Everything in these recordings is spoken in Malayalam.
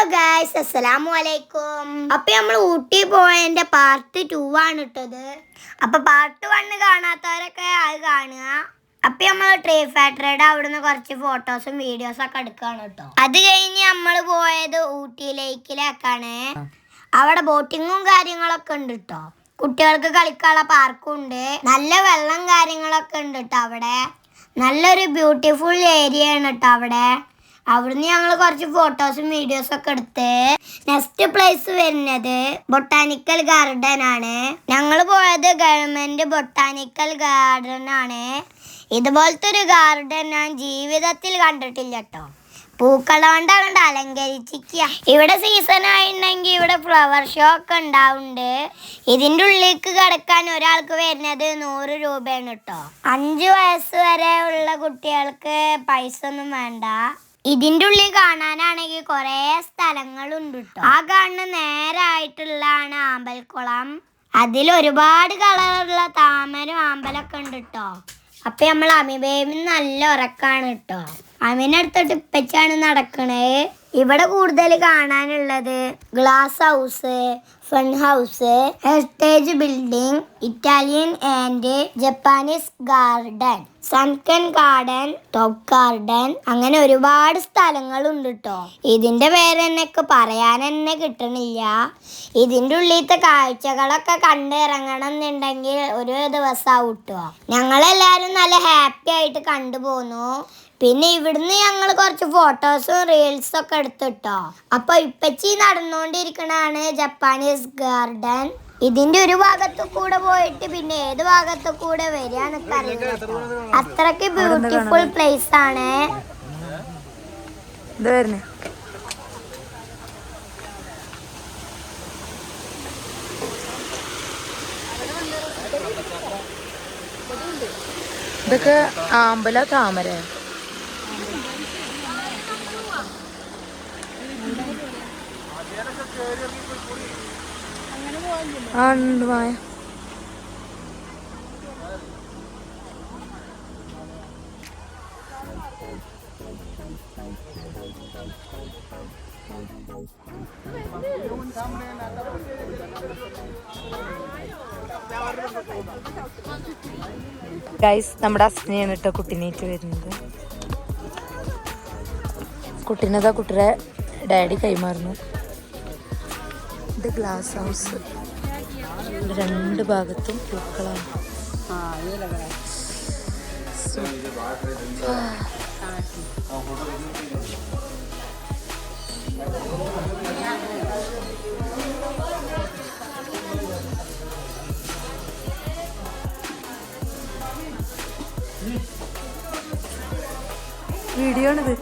ഹലോ ഗായ്സ് അസ്സലാമു അലൈക്കും അപ്പൊ നമ്മൾ ഊട്ടി പോയതിന്റെ പാർട്ട് ടു ആണ് ഇട്ടത് അപ്പൊ പാർട്ട് വണ്ണ് കാണാത്തവരൊക്കെ അത് കാണുക. അപ്പൊ നമ്മൾ ട്രീ ഫാക്ടറിയുടെ അവിടുന്ന് കുറച്ച് ഫോട്ടോസും വീഡിയോസും ഒക്കെ എടുക്കുകയാണ് കേട്ടോ അത് കഴിഞ്ഞ് നമ്മൾ പോയത് ഊട്ടി ലേക്കിലേക്കാണ്. അവിടെ ബോട്ടിങ്ങും കാര്യങ്ങളൊക്കെ ഉണ്ട് കേട്ടോ കുട്ടികൾക്ക് കളിക്കാനുള്ള പാർക്കും ഉണ്ട്. നല്ല വെള്ളം കാര്യങ്ങളൊക്കെ ഉണ്ട് കേട്ടോ അവിടെ. നല്ലൊരു ബ്യൂട്ടിഫുൾ ഏരിയ ആണ് കേട്ടോ അവിടെ. അവിടുന്ന് ഞങ്ങൾ കുറച്ച് ഫോട്ടോസും വീഡിയോസും ഒക്കെ എടുത്ത് നെക്സ്റ്റ് പ്ലേസ് വരുന്നത് ബൊട്ടാനിക്കൽ ഗാർഡൻ ആണ്. ഞങ്ങൾ പോയത് ഗവൺമെന്റ് ബൊട്ടാനിക്കൽ ഗാർഡൻ ആണ്. ഇതുപോലത്തെ ഒരു ഗാർഡൻ ഞാൻ ജീവിതത്തിൽ കണ്ടിട്ടില്ല കേട്ടോ പൂക്കളോണ്ട് അങ്ങോട്ട് അലങ്കരിച്ചിരിക്കുക ഇവിടെ സീസൺ ആയിട്ടുണ്ടെങ്കിൽ ഇവിടെ ഫ്ലവർ ഷോ ഒക്കെ ഉണ്ടാവുന്നുണ്ട്. ഇതിന്റെ ഉള്ളിലേക്ക് കിടക്കാൻ ഒരാൾക്ക് വരുന്നത് നൂറ് രൂപയാണ് കേട്ടോ അഞ്ചു വയസ്സ് വരെ ഉള്ള കുട്ടികൾക്ക് പൈസ ഒന്നും വേണ്ട. ഇതിന്റെ ഉള്ളിൽ കാണാനാണെങ്കിൽ കുറേ സ്ഥലങ്ങളുണ്ട് കേട്ടോ ആ കാണുന്ന നേരായിട്ടുള്ളതാണ് ആമ്പൽക്കുളം. അതിൽ ഒരുപാട് കളറുള്ള താമരും ആമ്പലൊക്കെ ഉണ്ട് കേട്ടോ അപ്പൊ നമ്മൾ അമിബേബിന് നല്ല ഉറക്കാണ് കേട്ടോ. അമിനടുത്തോട്ട് ഇപ്പച്ചാണ് നടക്കണേ ഇവിടെ കൂടുതൽ കാണാനുള്ളത് glass house fun house heritage building Italian and Japanese garden sunken garden top garden അങ്ങനെ ഒരുപാട് സ്ഥലങ്ങളുണ്ട് കേട്ടോ ഇതിന്റെ പേര് എന്നൊക്കെ പറയാൻ തന്നെ കിട്ടണില്ല. ഇതിന്റെ ഉള്ളിലത്തെ കാഴ്ചകളൊക്കെ കണ്ടിറങ്ങണം എന്നുണ്ടെങ്കിൽ ഒരു ആവും കേട്ടോ ഞങ്ങളെല്ലാരും നല്ല ഹാപ്പി ആയിട്ട് കണ്ടുപോന്നു പിന്നെ ഇവിടുന്ന് ഞങ്ങൾ കുറച്ച് ഫോട്ടോസും റീൽസും ഒക്കെ എടുത്തിട്ടോ. അപ്പൊ ഇപ്പച്ചി നടന്നുകൊണ്ടിരിക്കണാണ് ജപ്പാനീസ് ഗാർഡൻ ഇതിന്റെ ഒരു ഭാഗത്തു കൂടെ പോയിട്ട് പിന്നെ ഏത് ഭാഗത്തു കൂടെ ട്ടോ. അത്രയ്ക്ക് ബ്യൂട്ടിഫുൾ പ്ലേസ് ആണ്. ഇതൊക്കെ ആമ്പല താമര. ആ ഉണ്ട് മായ ഗൈസ് നമ്മുടെ അസ്നയാണ് കേട്ടോ കുട്ടീനേറ്റ് വരുന്നത്. കുട്ടീനതാ കുട്ടിയുടെ ഡാഡി കൈമാറുന്നു ഇത് ഗ്ലാസ് ഹൗസ്. രണ്ട് ഭാഗത്തും പൂക്കളാണ്. വീഡിയോ ആണിത്.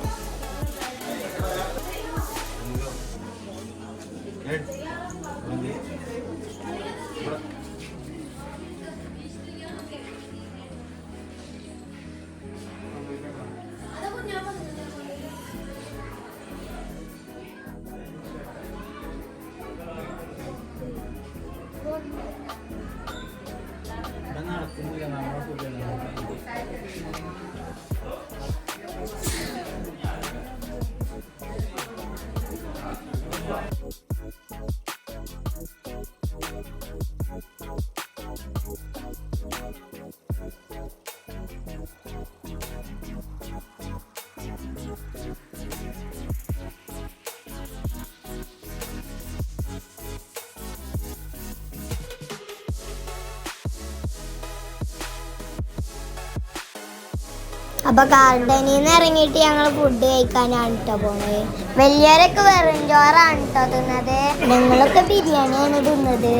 അപ്പൊ ഗാർഡനിൽ ഇറങ്ങിയിട്ട് ഞങ്ങൾ ഫുഡ് കഴിക്കാനാണ് കേട്ടോ പോണത്. വലിയവരൊക്കെ വെറും ചോറാണ് കേട്ടോ തിന്നത്. ഞങ്ങളൊക്കെ ബിരിയാണിയാണ് തിന്നത്.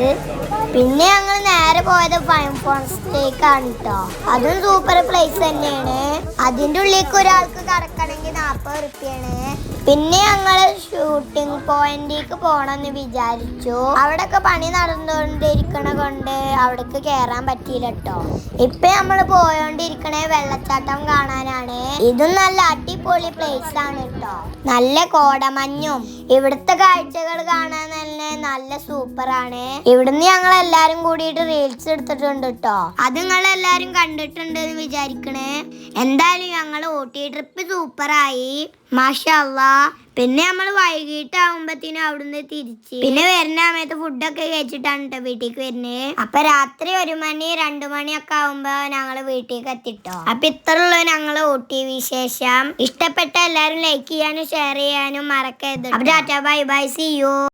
പിന്നെ ഞങ്ങൾ നേരെ പോയത് പൈൻ ഫോൺസിലേക്കാണ് കേട്ടോ അതും സൂപ്പർ പ്ലേസ് തന്നെയാണ്. അതിന്റെ ഉള്ളിലേക്ക് ഒരാൾക്ക് കടക്കണമെങ്കിൽ നാൽപ്പത് റുപ്യാണ് പിന്നെ ഞങ്ങൾ ഷൂട്ടിംഗ് പോയിന്റിലേക്ക് പോകണമെന്ന് വിചാരിച്ചു. അവിടെയൊക്കെ പണി നടന്നുകൊണ്ടിരിക്കണ കൊണ്ട് അവിടേക്ക് കയറാൻ പറ്റിയില്ല കേട്ടോ ഇപ്പൊ നമ്മൾ പോയോണ്ടിരിക്കണേ വെള്ളച്ചാട്ടം കാണാനാണ്. ഇതും നല്ല അടിപൊളി പ്ലേസ് ആണ് കേട്ടോ നല്ല കോടമഞ്ഞും ഇവിടുത്തെ കാഴ്ചകൾ കാണാൻ തന്നെ നല്ല സൂപ്പർ ആണ് ഇവിടുന്ന് ഞങ്ങൾ എല്ലാരും കൂടിയിട്ട് റീൽസ് എടുത്തിട്ടുണ്ട് കേട്ടോ അത് നിങ്ങൾ എല്ലാരും കണ്ടിട്ടുണ്ട് എന്ന് വിചാരിക്കണേ. എന്തായാലും ഞങ്ങൾ ഊട്ടി ട്രിപ്പ് സൂപ്പറായി മാഷല്ല പിന്നെ നമ്മൾ വൈകിട്ടാവുമ്പത്തേനും അവിടുന്ന് തിരിച്ച്. പിന്നെ വരുന്ന സമയത്ത് ഫുഡൊക്കെ കഴിച്ചിട്ടാണ് കേട്ടോ വീട്ടിലേക്ക് വരുന്നത് അപ്പൊ രാത്രി ഒരു മണി രണ്ടു മണിയൊക്കെ ആവുമ്പോ ഞങ്ങൾ വീട്ടിലേക്ക് എത്തിട്ടോ. അപ്പൊ ഇത്രയുള്ള ഞങ്ങൾ ഊട്ടി വിശേഷം. ഇഷ്ടപ്പെട്ട എല്ലാരും ലൈക്ക് ചെയ്യാനും ഷെയർ ചെയ്യാനും മറക്കരുത് അപ്പൊ tata bye bye see you